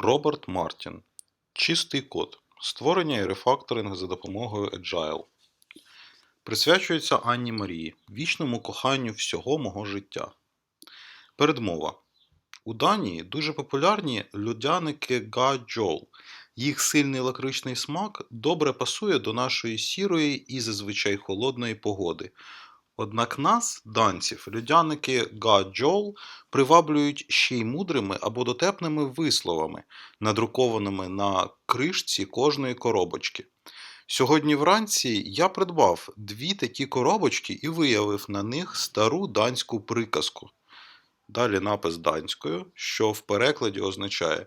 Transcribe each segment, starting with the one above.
Роберт Мартін. Чистий код. Створення і рефакторинг за допомогою Agile. Присвячується Анні Марії, вічному коханню всього мого життя. Передмова. У Данії дуже популярні людяники Га-Джол. Їх сильний лакричний смак добре пасує до нашої сірої і зазвичай холодної погоди. Однак нас, данців, людяники Га-Джол приваблюють ще й мудрими або дотепними висловами, надрукованими на кришці кожної коробочки. Сьогодні вранці я придбав дві такі коробочки і виявив на них стару данську приказку. Далі напис данською, що в перекладі означає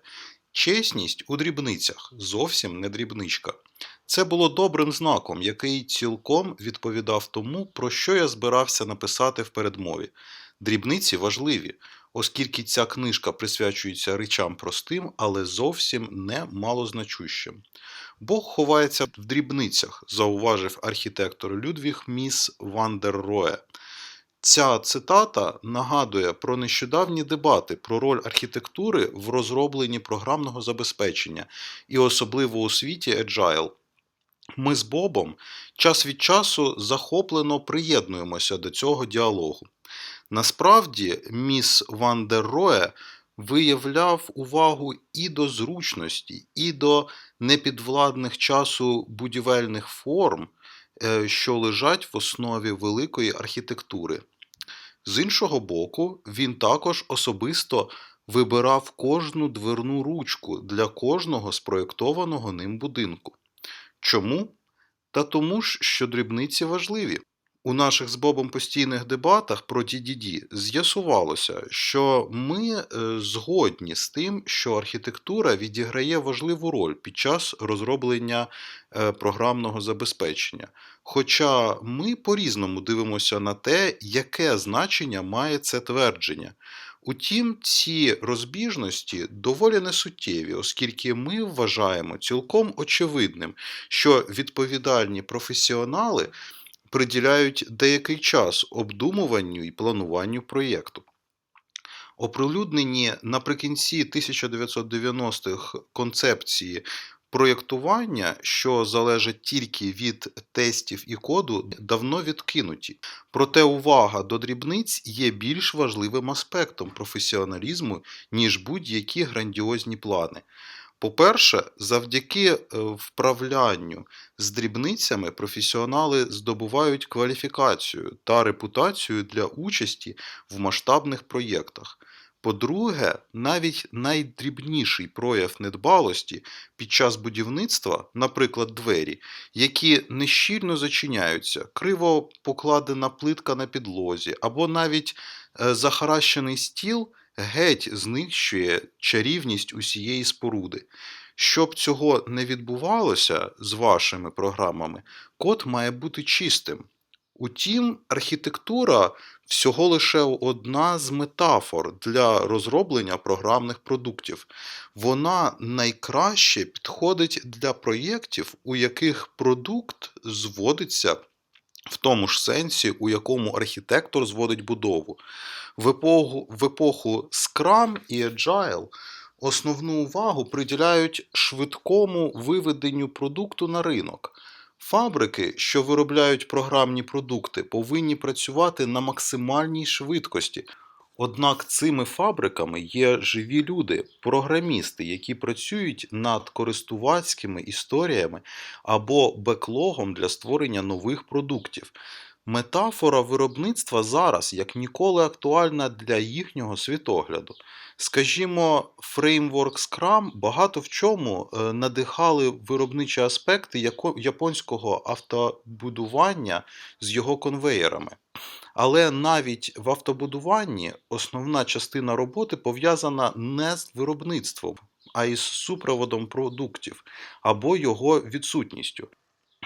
чесність у дрібницях, зовсім не дрібничка. Це було добрим знаком, який цілком відповідав тому, про що я збирався написати в передмові. Дрібниці важливі, оскільки ця книжка присвячується речам простим, але зовсім не малозначущим. Бог ховається в дрібницях, зауважив архітектор Людвіг Міс Вандерроє. Ця цитата нагадує про нещодавні дебати про роль архітектури в розробленні програмного забезпечення і особливо у світі Agile. Ми з Бобом час від часу захоплено приєднуємося до цього діалогу. Насправді, міс Ван дер Роє виявляв увагу і до зручності, і до непідвладних часу будівельних форм, е, що лежать в основі великої архітектури. З іншого боку, він також особисто вибирав кожну дверну ручку для кожного спроєктованого ним будинку. Чому? Та тому ж, що дрібниці важливі. У наших з Бобом постійних дебатах про DDD з'ясувалося, що ми е, згодні з тим, що архітектура відіграє важливу роль під час розроблення е, програмного забезпечення. Хоча ми по-різному дивимося на те, яке значення має це твердження. Утім, ці розбіжності доволі несуттєві, оскільки ми вважаємо цілком очевидним, що відповідальні професіонали приділяють деякий час обдумуванню і плануванню проєкту. Оприлюднені наприкінці 1990-х концепції проєктування, що залежать тільки від тестів і коду, давно відкинуті. Проте увага до дрібниць є більш важливим аспектом професіоналізму, ніж будь-які грандіозні плани. По-перше, завдяки е, вправлянню з дрібницями професіонали здобувають кваліфікацію та репутацію для участі в масштабних проєктах. По-друге, навіть найдрібніший прояв недбалості під час будівництва, наприклад, двері, які нещільно зачиняються, криво покладена плитка на підлозі, або навіть е, захаращений стіл геть знищує чарівність усієї споруди. Щоб цього не відбувалося з вашими програмами, код має бути чистим. Утім, архітектура всього лише одна з метафор для розроблення програмних продуктів. Вона найкраще підходить для проєктів, у яких продукт зводиться в тому ж сенсі, у якому архітектор зводить будову. В епоху, в епоху Scrum і Agile основну увагу приділяють швидкому виведенню продукту на ринок. Фабрики, що виробляють програмні продукти, повинні працювати на максимальній швидкості. Однак цими фабриками є живі люди, програмісти, які працюють над користувацькими історіями або беклогом для створення нових продуктів. Метафора виробництва зараз як ніколи актуальна для їхнього світогляду. Скажімо, фреймворк Scrum багато в чому е, надихали виробничі аспекти японського автобудування з його конвеєрами. Але навіть в автобудуванні основна частина роботи пов'язана не з виробництвом, а із супроводом продуктів або його відсутністю.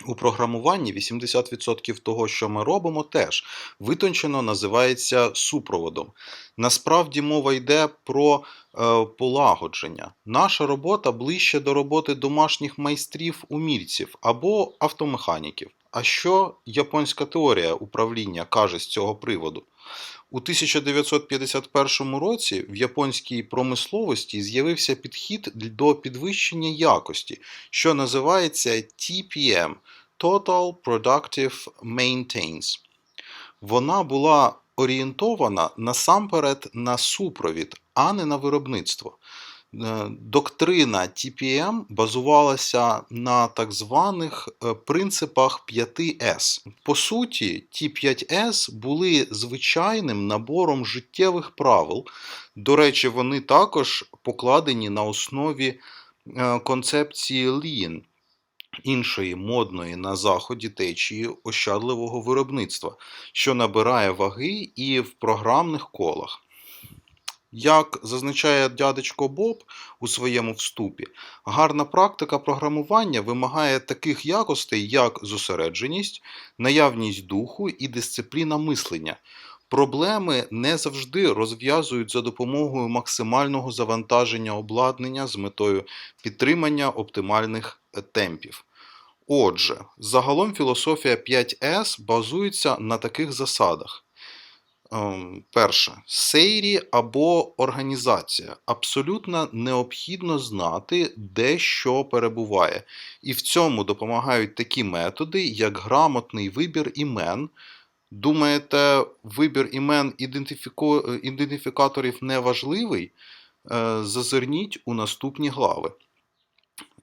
У програмуванні 80% того, що ми робимо, теж витончено називається супроводом. Насправді мова йде про е, полагодження. Наша робота ближче до роботи домашніх майстрів умільців або автомеханіків. А що японська теорія управління каже з цього приводу? У 1951 році в японській промисловості з'явився підхід до підвищення якості, що називається TPM Total Productive Maintenance. Вона була орієнтована насамперед на супровід, а не на виробництво. Е, Доктрина TPM базувалася на так званих е, принципах 5S. По суті, ті 5S були звичайним набором життєвих правил. До речі, вони також покладені на основі е, концепції Lean, іншої модної на заході течії ощадливого виробництва, що набирає ваги і в програмних колах. Як зазначає дядечко Боб у своєму вступі, гарна практика програмування вимагає таких якостей, як зосередженість, наявність духу і дисципліна мислення. Проблеми не завжди розв'язують за допомогою максимального завантаження обладнання з метою підтримання оптимальних темпів. Отже, загалом філософія 5С базується на таких засадах. Ем, Перше, сейрі або організація. Абсолютно необхідно знати, де що перебуває. І в цьому допомагають такі методи, як грамотний вибір імен. Думаєте, вибір імен ідентифіко- ідентифікаторів не важливий? Е, Зазирніть у наступні глави.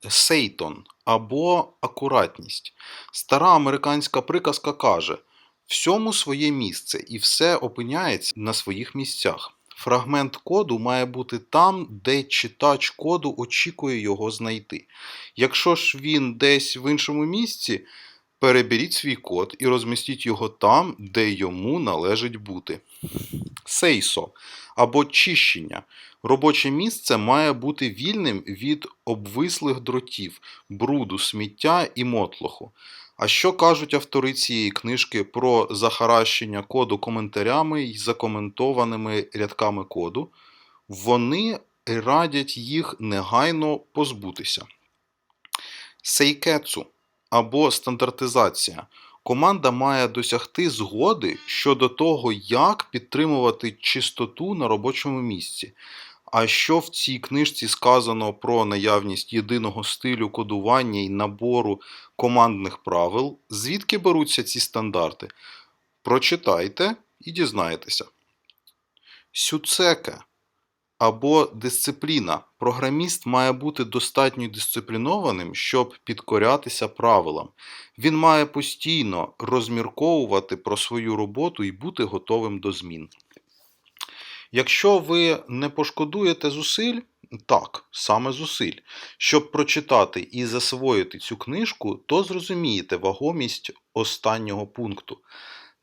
Сейтон або акуратність. Стара американська приказка каже: всьому своє місце, і все опиняється на своїх місцях. Фрагмент коду має бути там, де читач коду очікує його знайти. Якщо ж він десь в іншому місці, переберіть свій код і розмістіть його там, де йому належить бути. Сейсо або чищення. Робоче місце має бути вільним від обвислих дротів, бруду, сміття і мотлоху. А що кажуть автори цієї книжки про захаращення коду коментарями й закоментованими рядками коду? Вони радять їх негайно позбутися. Сейкецу або стандартизація. Команда має досягти згоди щодо того, як підтримувати чистоту на робочому місці. А що в цій книжці сказано про наявність єдиного стилю кодування і набору командних правил, звідки беруться ці стандарти? Прочитайте і дізнаєтеся. Сюцеке або дисципліна. Програміст має бути достатньо дисциплінованим, щоб підкорятися правилам. Він має постійно розмірковувати про свою роботу і бути готовим до змін. Якщо ви не пошкодуєте зусиль, так, саме зусиль, щоб прочитати і засвоїти цю книжку, то зрозумієте вагомість останнього пункту.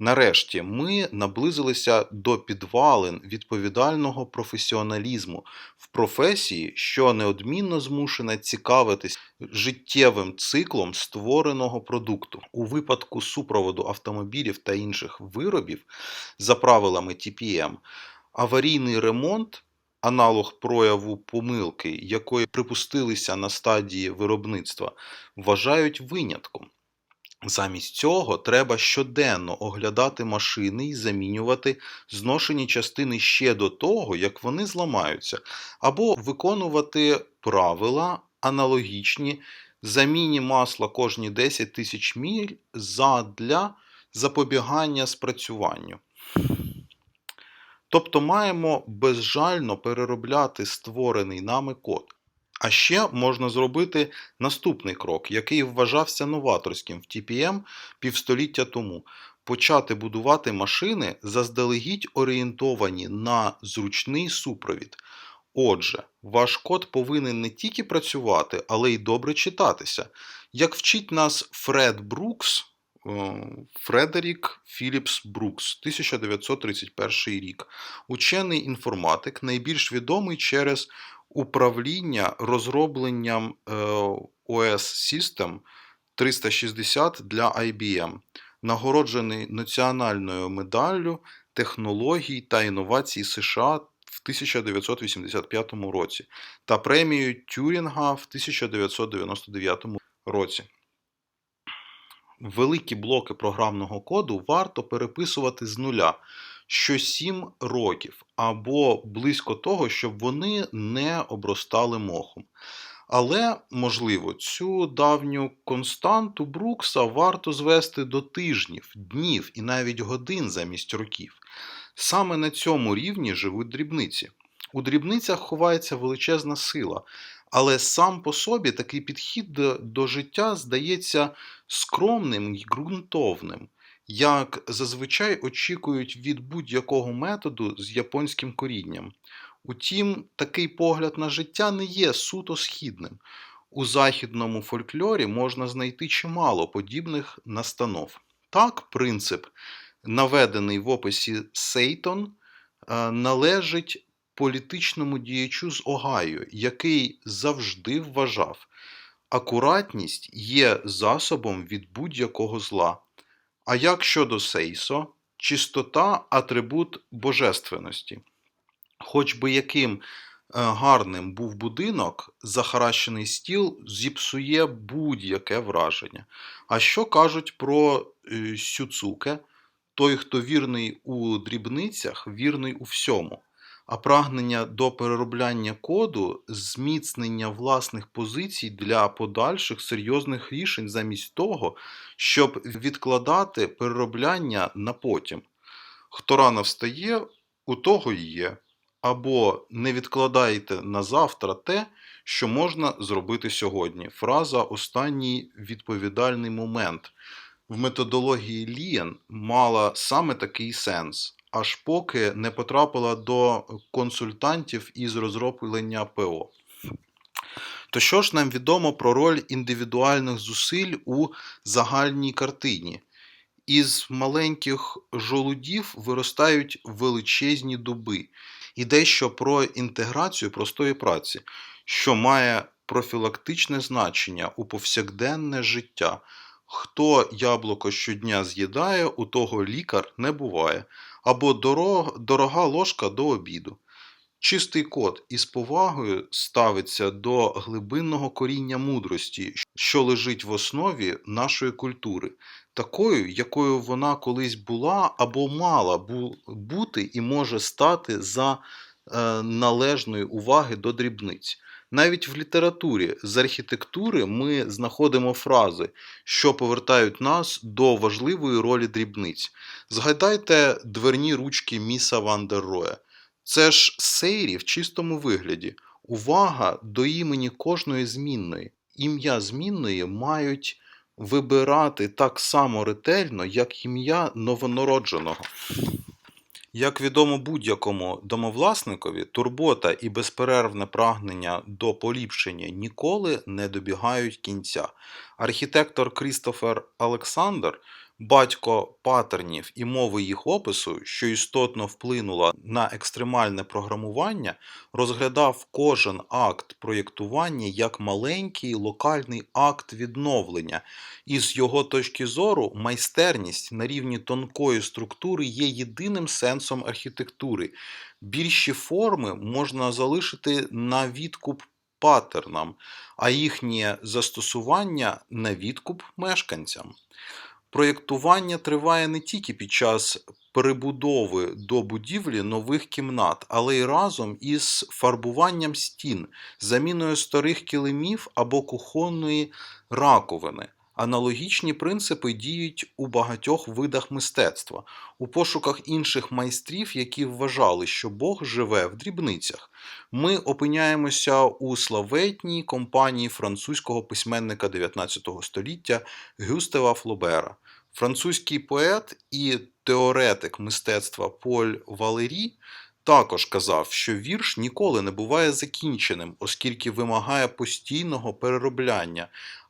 Нарешті ми наблизилися до підвалин відповідального професіоналізму в професії, що неодмінно змушена цікавитись життєвим циклом створеного продукту. У випадку супроводу автомобілів та інших виробів за правилами TPM, аварійний ремонт. Аналог прояву помилки, якої припустилися на стадії виробництва, вважають винятком. Замість цього треба щоденно оглядати машини і замінювати зношені частини ще до того, як вони зламаються, або виконувати правила аналогічні заміні масла кожні 10 тисяч міль задля запобігання спрацюванню. Тобто маємо безжально переробляти створений нами код. А ще можна зробити наступний крок, який вважався новаторським в TPM півстоліття тому. Почати будувати машини заздалегідь орієнтовані на зручний супровід. Отже, ваш код повинен не тільки працювати, але й добре читатися. Як вчить нас Фред Брукс, Фредерік Філіпс Брукс, 1931 рік, учений інформатик, найбільш відомий через управління розробленням е, OS System 360 для IBM, нагороджений національною медаллю технологій та інновацій США в 1985 році та премією Тюрінга в 1999 році. Великі блоки програмного коду варто переписувати з нуля. що 7 років, або близько того, щоб вони не обростали мохом. Але, можливо, цю давню константу Брукса варто звести до тижнів, днів і навіть годин замість років. Саме на цьому рівні живуть дрібниці. У дрібницях ховається величезна сила, але сам по собі такий підхід до, життя здається скромним і ґрунтовним, як зазвичай очікують від будь-якого методу з японським корінням. Утім, такий погляд на життя не є суто східним. У західному фольклорі можна знайти чимало подібних настанов. Так, принцип, наведений в описі Сейтон, е, належить політичному діячу з Огайо, який завжди вважав, акуратність є засобом від будь-якого зла. А як щодо Сейсо, чистота атрибут божественності. Хоч би яким е, гарним був будинок, захаращений стіл зіпсує будь-яке враження. А що кажуть про е, Сюцуке? Той, хто вірний у дрібницях, вірний у всьому. А прагнення до переробляння коду, зміцнення власних позицій для подальших серйозних рішень замість того, щоб відкладати переробляння на потім. Хто рано встає, у того і є. Або не відкладайте на завтра те, що можна зробити сьогодні. Фраза останній відповідальний момент в методології Лієн мала саме такий сенс, аж поки не потрапила до консультантів із розроблення ПО. То що ж нам відомо про роль індивідуальних зусиль у загальній картині? Із маленьких жолудів виростають величезні дуби, і дещо про інтеграцію простої праці, що має профілактичне значення у повсякденне життя. Хто яблуко щодня з'їдає, у того лікар не буває, або дорога ложка до обіду. Чистий кот із повагою ставиться до глибинного коріння мудрості, що лежить в основі нашої культури, такою, якою вона колись була або мала бути і може стати за е, належної уваги до дрібниць. Навіть в літературі з архітектури ми знаходимо фрази, що повертають нас до важливої ролі дрібниць. Згадайте дверні ручки Міса Ван дер Це ж сейрі в чистому вигляді. Увага до імені кожної змінної. Ім'я змінної мають вибирати так само ретельно, як ім'я новонародженого. Як відомо будь-якому домовласникові, турбота і безперервне прагнення до поліпшення ніколи не добігають кінця. Архітектор Крістофер Олександр, батько патернів і мови їх опису, що істотно вплинула на екстремальне програмування, розглядав кожен акт проєктування як маленький локальний акт відновлення, і з його точки зору майстерність на рівні тонкої структури є єдиним сенсом архітектури. Більші форми можна залишити на відкуп паттернам, а їхнє застосування на відкуп мешканцям. Проєктування триває не тільки під час перебудови до будівлі нових кімнат, але й разом із фарбуванням стін, заміною старих килимів або кухонної раковини. Аналогічні принципи діють у багатьох видах мистецтва, у пошуках інших майстрів, які вважали, що Бог живе в дрібницях. Ми опиняємося у славетній компанії французького письменника 19 століття Гюстава Флобера. Французький поет і теоретик мистецтва Поль Валері також казав, що вірш ніколи не буває закінченим, оскільки вимагає постійного переробляння,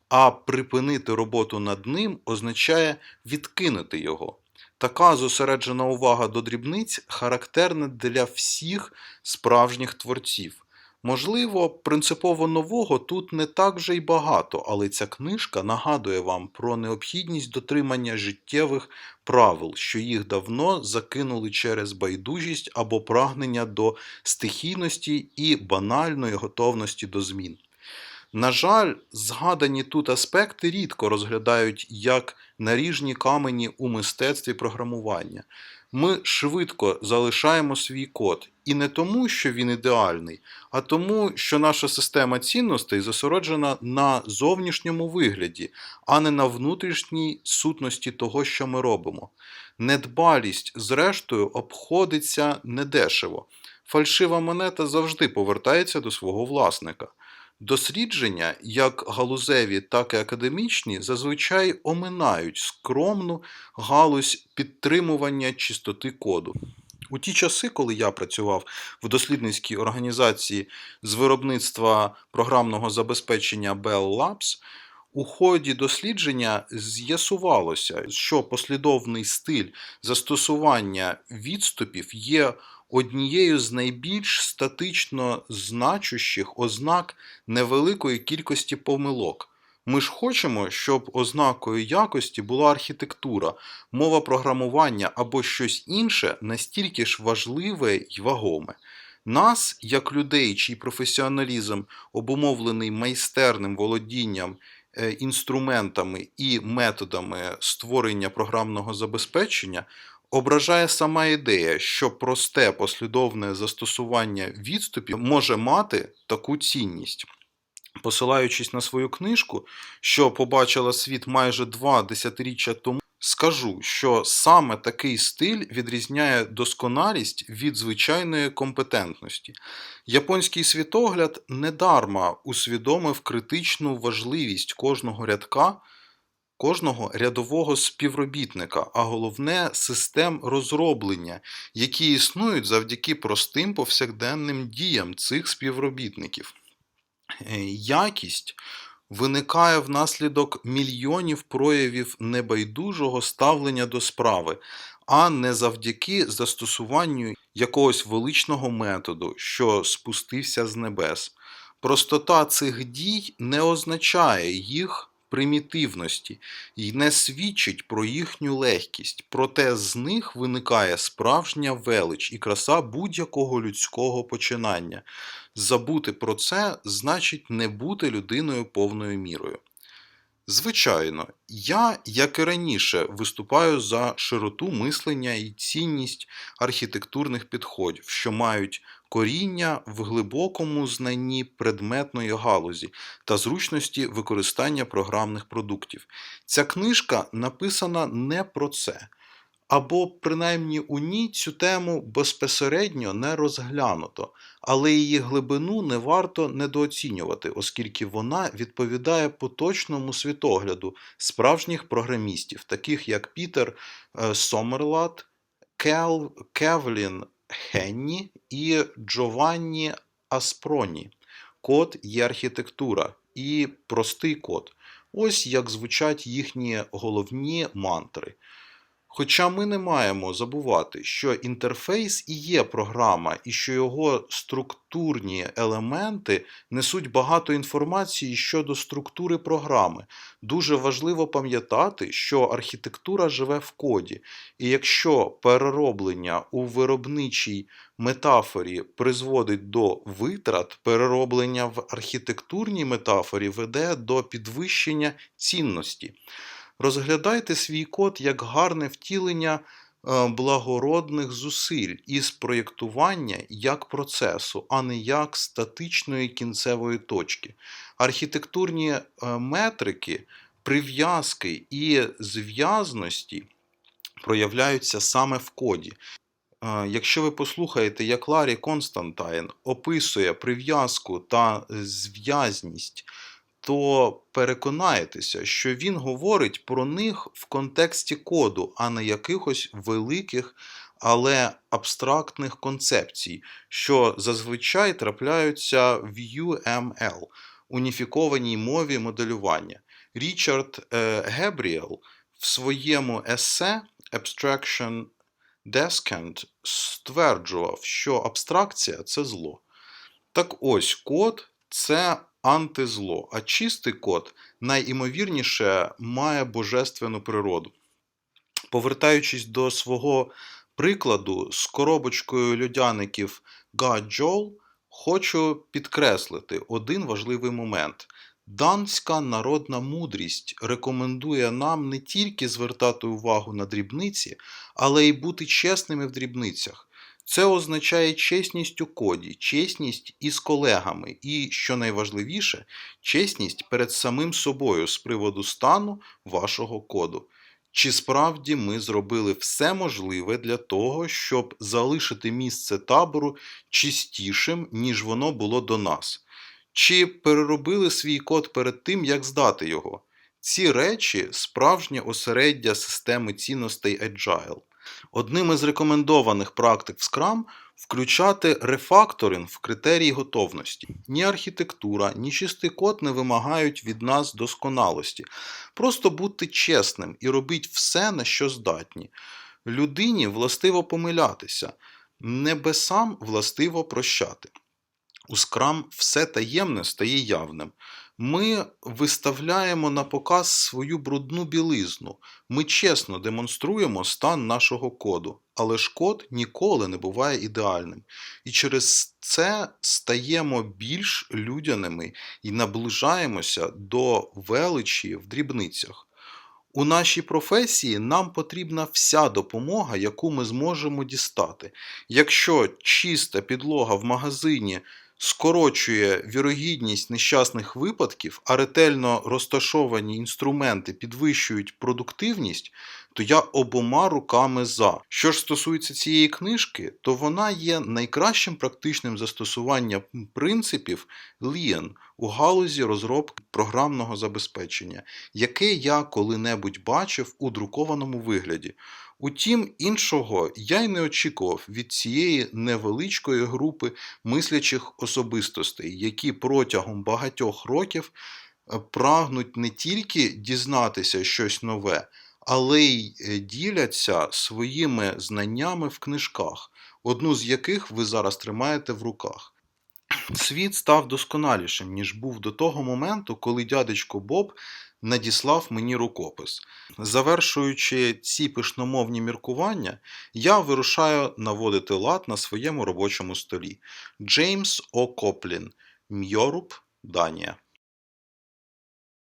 а припинити роботу над ним означає відкинути його. Така зосереджена увага до дрібниць характерна для всіх справжніх творців. Можливо, принципово нового тут не так вже й багато, але ця книжка нагадує вам про необхідність дотримання життєвих правил, що їх давно закинули через байдужість або прагнення до стихійності і банальної готовності до змін. На жаль, згадані тут аспекти рідко розглядають як наріжні камені у мистецтві програмування. Ми швидко залишаємо свій код. І не тому, що він ідеальний, а тому, що наша система цінностей зосереджена на зовнішньому вигляді, а не на внутрішній сутності того, що ми робимо. Недбалість, зрештою, обходиться недешево. Фальшива монета завжди повертається до свого власника. Дослідження, як галузеві, так і академічні, зазвичай оминають скромну галузь підтримування чистоти коду. У ті часи, коли я працював в дослідницькій організації з виробництва програмного забезпечення Bell Labs, у ході дослідження з'ясувалося, що послідовний стиль застосування відступів є однією з найбільш статично значущих ознак невеликої кількості помилок. Ми ж хочемо, щоб ознакою якості була архітектура, мова програмування або щось інше настільки ж важливе й вагоме. Нас, як людей, чий професіоналізм обумовлений майстерним володінням е, інструментами і методами створення програмного забезпечення, ображає сама ідея, що просте послідовне застосування відступів може мати таку цінність. Посилаючись на свою книжку, що побачила світ майже два десятиріччя тому, скажу, що саме такий стиль відрізняє досконалість від звичайної компетентності. Японський світогляд недарма усвідомив критичну важливість кожного рядка, кожного рядового співробітника, а головне систем розроблення, які існують завдяки простим повсякденним діям цих співробітників. Е, Якість виникає внаслідок мільйонів проявів небайдужого ставлення до справи, а не завдяки застосуванню якогось величного методу, що спустився з небес. Простота цих дій не означає їх примітивності і не свідчить про їхню легкість, проте з них виникає справжня велич і краса будь-якого людського починання. Забути про це значить не бути людиною повною мірою. Звичайно, я, як і раніше, виступаю за широту мислення і цінність архітектурних підходів, що мають коріння в глибокому знанні предметної галузі та зручності використання програмних продуктів. Ця книжка написана не про це. Або принаймні у ній цю тему безпосередньо не розглянуто, але її глибину не варто недооцінювати, оскільки вона відповідає поточному світогляду справжніх програмістів, таких як Пітер е, Сомерлат, Кел, Кевлін Хенні і Джованні Аспроні. Код є архітектура і простий код. Ось як звучать їхні головні мантри. Хоча ми не маємо забувати, що інтерфейс і є програма, і що його структурні елементи несуть багато інформації щодо структури програми. Дуже важливо пам'ятати, що архітектура живе в коді, і якщо перероблення у виробничій метафорі призводить до витрат, перероблення в архітектурній метафорі веде до підвищення цінності. Розглядайте свій код як гарне втілення е, благородних зусиль із проєктування як процесу, а не як статичної кінцевої точки. Архітектурні е, метрики, прив'язки і зв'язності проявляються саме в коді. Е, Якщо ви послухаєте, як Ларі Константайн описує прив'язку та зв'язність то переконаєтеся, що він говорить про них в контексті коду, а не якихось великих, але абстрактних концепцій, що зазвичай трапляються в UML уніфікованій мові моделювання. Річард е, Гебріел в своєму есе Abstraction Descent стверджував, що абстракція це зло. Так ось код це антизло, а чистий код найімовірніше має божественну природу. Повертаючись до свого прикладу з коробочкою льодяників Joel, хочу підкреслити один важливий момент. Данська народна мудрість рекомендує нам не тільки звертати увагу на дрібниці, але й бути чесними в дрібницях. Це означає чесність у коді, чесність із колегами і, що найважливіше, чесність перед самим собою з приводу стану вашого коду. Чи справді ми зробили все можливе для того, щоб залишити місце табору чистішим, ніж воно було до нас? Чи переробили свій код перед тим, як здати його? Ці речі справжнє осереддя системи цінностей Agile. Одним із рекомендованих практик в Scrum включати рефакторинг в критерії готовності. Ні архітектура, ні чистий код не вимагають від нас досконалості. Просто будьте чесним і робіть все, на що здатні. Людині властиво помилятися, небесам властиво прощати. У Scrum все таємне стає явним. Ми виставляємо на показ свою брудну білизну. Ми чесно демонструємо стан нашого коду, але ж код ніколи не буває ідеальним. І через це стаємо більш людяними і наближаємося до величі в дрібницях. У нашій професії нам потрібна вся допомога, яку ми зможемо дістати. Якщо чиста підлога в магазині скорочує вірогідність нещасних випадків, а ретельно розташовані інструменти підвищують продуктивність, то я обома руками за. Що ж стосується цієї книжки, то вона є найкращим практичним застосуванням принципів Lean у галузі розробки програмного забезпечення, яке я коли-небудь бачив у друкованому вигляді. Утім, іншого я й не очікував від цієї невеличкої групи мислячих особистостей, які протягом багатьох років е, прагнуть не тільки дізнатися щось нове, але й е, діляться своїми знаннями в книжках, одну з яких ви зараз тримаєте в руках. Світ став досконалішим, ніж був до того моменту, коли дядечко Боб надіслав мені рукопис. Завершуючи ці пишномовні міркування, я вирушаю наводити лад на своєму робочому столі. Джеймс О. Коплін, Мьоруб, Данія.